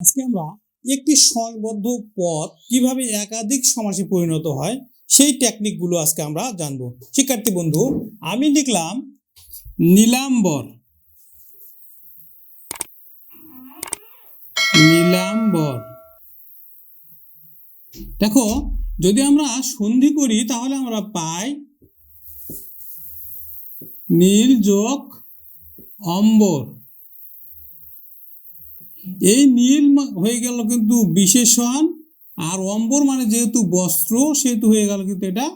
আজকে আমরা একটি সমাসবদ্ধ পদ কীভাবে একাধিক সমাসে পরিণত হয়, সেই টেকনিকগুলো আজকে আমরা জানব। শিক্ষার্থী বন্ধু, আমি লিখলাম নীলাম্বর। নীলাম্বর। দেখো, যদি আমরা সন্ধি করি, তাহলে আমরা পাই নীল যোগ অম্বর। এই নীল হয়ে গেল কিন্তু বিশেষণ, আর অম্বর মানে যেহেতু বস্ত্র, সেহেতু হয়ে গেল কিন্তু এটা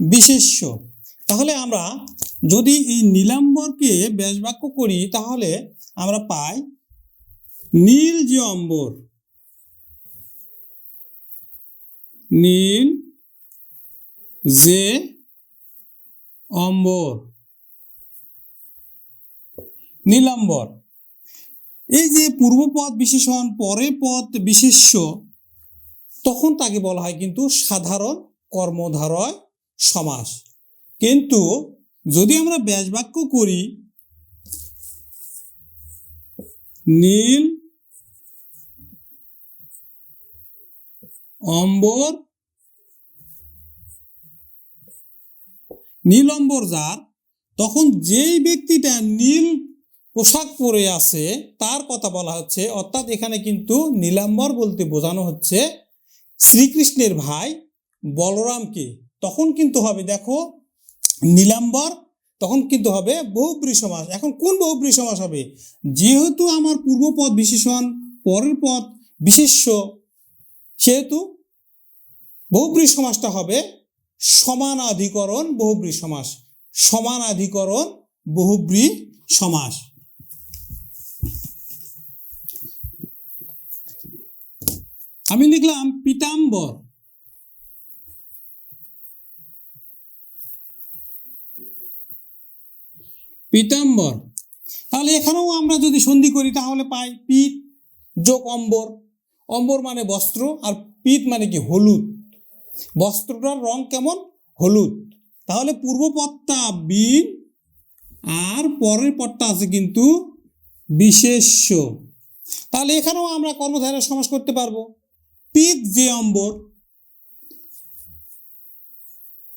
বিশেষ্য। তাহলে আমরা যদি এই নীলাম্বরকে ব্যাসবাক্য করি, তাহলে আমরা পাই নীল যে অম্বর, নীল যে অম্বর, নীলাম্বর। এই যে পূর্বপদ বিশেষণ পরে পদ বিশেষ্য, তখন তাকে বলা হয় কিন্তু সাধারণ কর্মধারয় সমাস। কিন্তু যদি আমরা ব্যাসবাক্য করি, নীল, অম্বর নীল অম্বর যার, তখন যেই ব্যক্তিটা নীল পোশাক পরে আছে, তার কথা বলা হচ্ছে, অর্থাৎ এখানে কিন্তু নীলাম্বর বলতে বোঝানো হচ্ছে শ্রীকৃষ্ণের ভাই বলরামকে। তখন কিন্তু হবে, দেখো, নীলাম্বর, তখন কিন্তু হবে বহুব্রী সমাস। এখন কোন বহুব্রী সমাস হবে? যেহেতু আমার পূর্বপদ বিশেষণ, পরের পদ বিশেষ্য, সেহেতু বহুব্রী সমাসটা হবে সমানাধিকরণ বহুব্রী সমাস। সমানাধিকরণ বহুব্রী সমাস। আমি লিখলাম পিতাম্বর। পিতাম্বর। তাহলে এখানেও আমরা যদি সন্ধি করি, তাহলে পাই পিত যোগ অম্বর। অম্বর মানে বস্ত্র আর পিত মানে কি? হলুদ। বস্ত্রটার রং কেমন? হলুদ। তাহলে পূর্ব পদটা বিন আর পরের পদটা আছে কিন্তু বিশেষ্য। তাহলে এখানেও আমরা কর্মধারের সমাস করতে পারব। পিত যে অম্বর,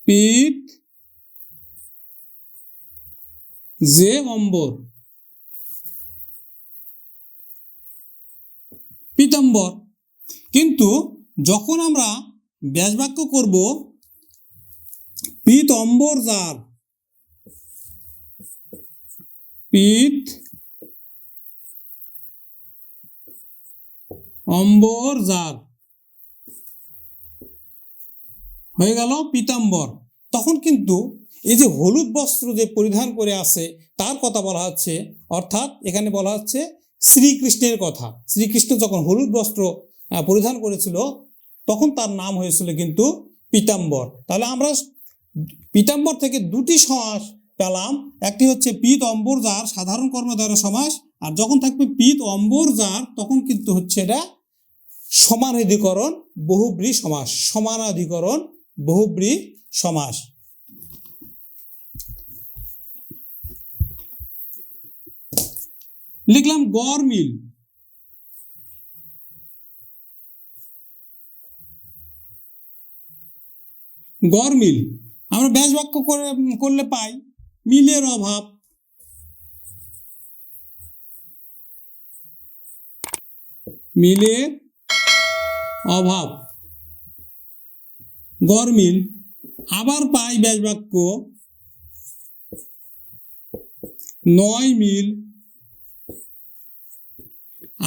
পিত যে অম্বর, পিতাম্বর। কিন্তু যখন আমরা ব্যাসবাক্য করব, পিত অম্বর যার, পিত অম্বর যার হয়ে গেল পিতাম্বর। তখন কিন্তু এই যে হলুদ বস্ত্র যে পরিধান করে আছে তার কথা বলা হচ্ছে, অর্থাৎ এখানে বলা হচ্ছে শ্রীকৃষ্ণের কথা। শ্রীকৃষ্ণ যখন হলুদ বস্ত্র পরিধান করেছিল, তখন তার নাম হয়েছিল কিন্তু পিতাম্বর। তাহলে আমরা পিতাম্বর থেকে দুটি সমাস পেলাম। একটি হচ্ছে পিত অম্বর যার সাধারণ কর্মধারয় সমাস, আর যখন থাকবে পিত অম্বর যার, তখন কিন্তু হচ্ছে এটা সমানাধিকরণ, বহুব্রী সমাস, সমানাধিকরণ বহুব্রী সমাস। লিখলাম গড় মিল। গড় মিল। আমরা ব্যাস বাক্য করে, করলে পাই। মিলের অভাব। মিলের অভাব। গড় মিল আবার পাই ব্যাস বাক্য নয় মিল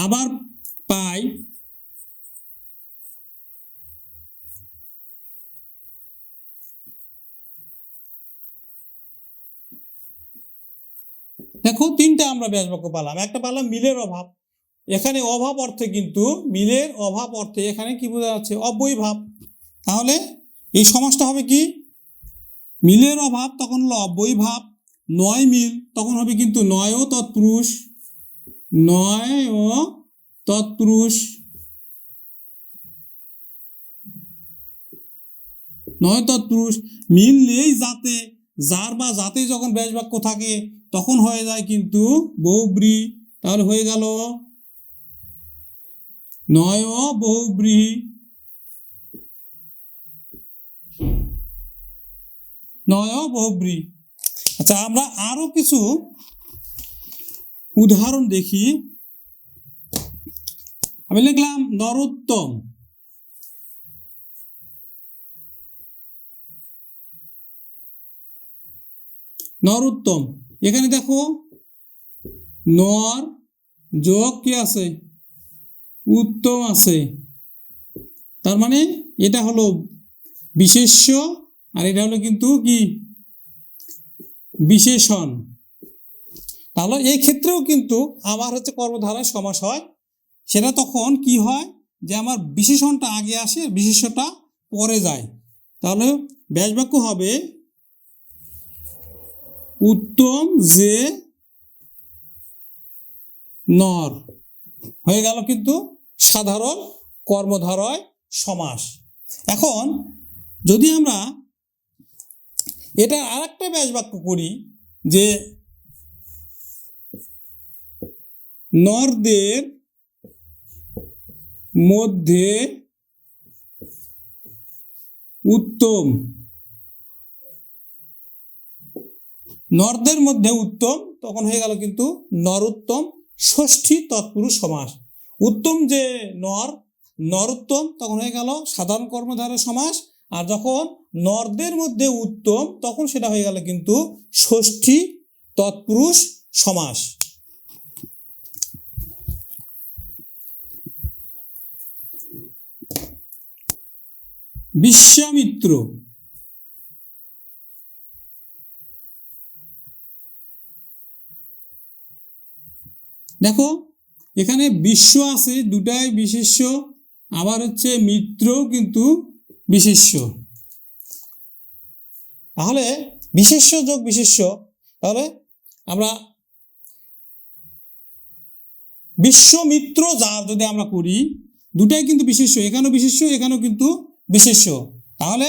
আবার পাই দেখো, তিনটা আমরা ব্যাসবাক্য পালাম। একটা পালাম মিলের অভাব। এখানে অভাব অর্থে কিন্তু মিলের অভাব অর্থে এখানে কি বোঝা যাচ্ছে? অব্যয় ভাব তাহলে এই সমাসটা হবে কি? মিলের অভাব, তখন হলো অব্যয় ভাব। নয় মিল, তখন হবে কিন্তু নয় ও তৎপুরুষ। নয় ও তৎপুরুষ। নয় তৎপুরুষ। মিল নেই যাতে যার বা যাতে যখন ব্যাস বাক্য থাকে, তখন হয়ে যায় কিন্তু বহুব্রী। তাহলে হয়ে গেল নয় বহুব্রীহি নয় বহুব্রী আচ্ছা আমরা আরও কিছু উদাহরণ দেখি। আমি লিখলাম, নরোত্তম। নরোত্তম। এখানে দেখো, নর যোগ কি আছে? উত্তম আছে। তার মানে এটা হলো বিশেষ্য আর এটা হলো কিন্তু কি? বিশেষণ। তাহলে এই ক্ষেত্রেও কিন্তু আমার হচ্ছে কর্মধারায় সমাস হয়। সেটা তখন কি হয়? যে আমার বিশেষণটা আগে আসে বিশেষ্যটা পরে যায়। তাহলে ব্যাস বাক্য হবে, উত্তম যে নর। হয়ে গেল কিন্তু সাধারণ কর্মধারয় সমাস। এখন যদি আমরা এটা আর একটা ব্যাস বাক্য করি যে নরদের মধ্যে উত্তম। নরদের মধ্যে উত্তম, তখন হয়ে গেল কিন্তু নরোত্তম, ষষ্ঠী তৎপুরুষ সমাস। উত্তম যে নর, নরোত্তম, তখন হয়ে গেল সাধারণ কর্মধারের সমাস। আর যখন নরদের মধ্যে উত্তম, তখন সেটা হয়ে গেল কিন্তু ষষ্ঠী তৎপুরুষ সমাস। বিশ্বামিত্র। দেখো, এখানে বিশ্ব আছে, দুটাই বিশেষ্য, আবার হচ্ছে মিত্রও কিন্তু বিশেষ্য। তাহলে বিশেষ্য যোগ বিশেষ্য, তাহলে আমরা বিশ্বমিত্র যার যদি আমরা করি, দুটাই কিন্তু বিশেষ্য, এখানেও বিশেষ্য, এখানেও কিন্তু বিশেষ্য। তাহলে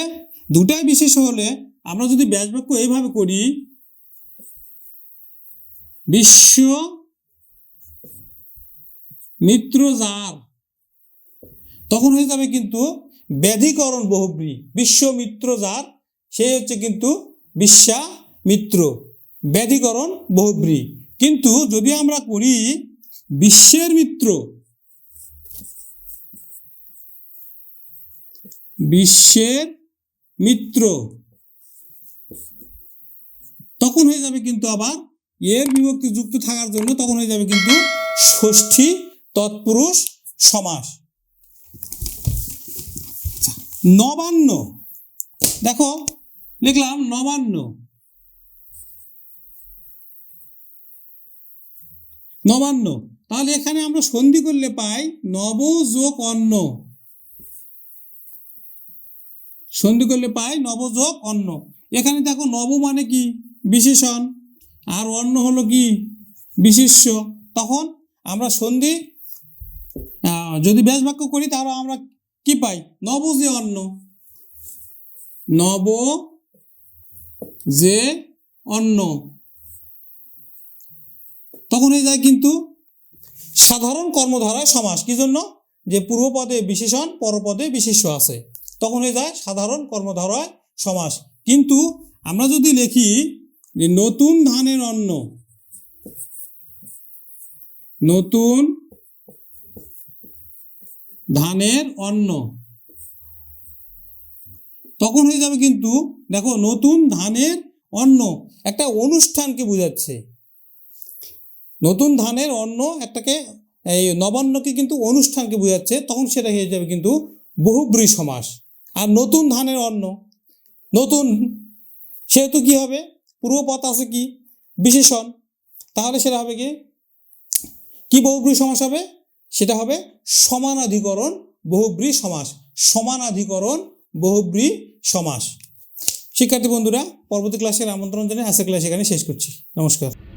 দুটাই বিশেষ্য হলে আমরা যদি ব্যাস বাক্য এইভাবে করি বিশ্ব মিত্র যার, তখন হয়ে যাবে কিন্তু ব্যাধিকরণ বহুব্রী। বিশ্বমিত্র যার সে হচ্ছে কিন্তু বিশ্বা মিত্র ব্যাধিকরণ বহুব্রী। কিন্তু যদি আমরা করি বিশ্বের মিত্র বিশ্বের মিত্র, তখন হয়ে যাবে কিন্তু আবার এর বিভক্তি যুক্ত থাকার জন্য তখন হয়ে যাবে কিন্তু ষষ্ঠী তৎপুরুষ সমাস। নবান্ন। দেখো, লিখলাম নবান্ন। নবান্ন। তাহলে এখানে আমরা সন্ধি করলে পাই নব যোগ অন্ন। সন্ধি করলে পাই নব নবযোগ অন্ন। এখানে দেখো নব মানে কি? বিশেষণ। আর অন্ন হলো কি? বিশেষ্য। তখন আমরা সন্ধি যদি ব্যাস বাক্য করি, তাহলে আমরা কি পাই? নব যে অন্ন নব যে অন্ন। তখন হয়ে যায় কিন্তু সাধারণ কর্মধারায় সমাস। কি জন্য? যে পূর্বপদে বিশেষণ, পরপদে বিশেষ্য আছে। তখন হয়ে যায় সাধারণ কর্মধারায় সমাস। কিন্তু আমরা যদি লিখি যে নতুন ধানের অন্ন, নতুন ধানের অন্ন। তখন হয়ে যাবে কিন্তু, দেখো, নতুন ধানের অন্ন। একটা অনুষ্ঠানকে বোঝাচ্ছে। নতুন ধানের অন্ন একটাকে, এই নবান্নকে কিন্তু অনুষ্ঠানকে বোঝাচ্ছে। তখন সেটা হয়ে যাবে কিন্তু বহুব্রী সমাস। আর নতুন ধানের অন্ন। নতুন, সেহেতু কি হবে? পূর্বপথ আছে কি? বিশেষণ। তাহলে সেটা হবে কি? কি বহুব্রী সমাস হবে? সেটা হবে সমানাধিকরণ বহুব্রী সমাস। সমানাধিকরণ বহুব্রী সমাস। শিক্ষার্থী বন্ধুরা, পরবর্তী ক্লাসের আমন্ত্রণ জানিয়ে আজকের ক্লাস এখানে শেষ করছি। নমস্কার।